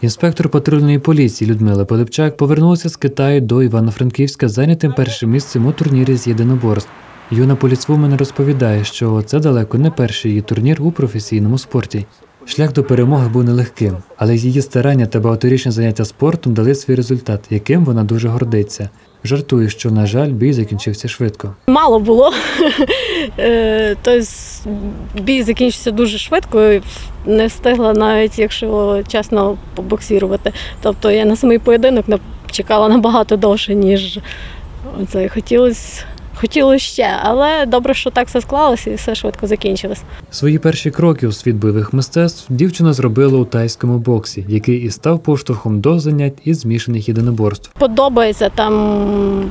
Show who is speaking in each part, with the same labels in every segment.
Speaker 1: Інспектор патрульної поліції Людмила Полипчак повернулася з Китаю до Івано-Франківська зайнятим першим місцем у турнірі з єдиноборств. Юна поліцвумен розповідає, що це далеко не перший її турнір у професійному спорті. Шлях до перемоги був нелегким, але її старання та багаторічні заняття спортом дали свій результат, яким вона дуже гордиться. Жартує, що, на жаль, бій закінчився швидко.
Speaker 2: Мало було. Тобто бій закінчився дуже швидко. і Не встигла навіть, якщо чесно, побоксірувати. Тобто я на самий поєдинок чекала набагато довше, ніж це хотілося. Хотілося ще, але добре, що так все склалося і все швидко закінчилось.
Speaker 1: Свої перші кроки у світ бойових мистецтв дівчина зробила у тайському боксі, який і став поштовхом до занять із змішаних єдиноборств.
Speaker 2: Подобається там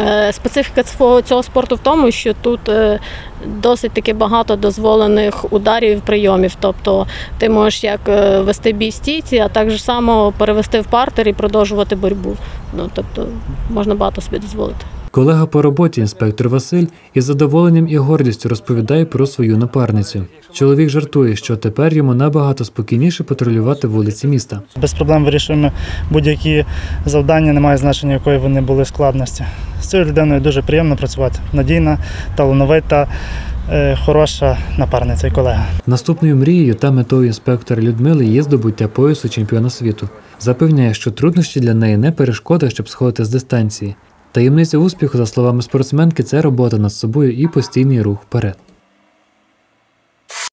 Speaker 2: е, специфіка цього спорту в тому, що тут е, досить таки багато дозволених ударів і прийомів. Тобто ти можеш як е, вести бій стійці, а так само перевести в партер і продовжувати боротьбу. Ну тобто можна багато собі дозволити.
Speaker 1: Колега по роботі, інспектор Василь, із задоволенням і гордістю розповідає про свою напарницю. Чоловік жартує, що тепер йому набагато спокійніше патрулювати вулиці міста.
Speaker 3: Без проблем вирішуємо будь-які завдання, немає значення, якої вони були складності. З цією людиною дуже приємно працювати. Надійна, талановита, е, хороша напарниця і колега.
Speaker 1: Наступною мрією та метою інспектора Людмили є здобуття поясу чемпіона світу. Запевняє, що труднощі для неї не перешкода, щоб сходити з дистанції. Таємниця успіху, за словами спортсменки, це робота над собою і постійний рух вперед.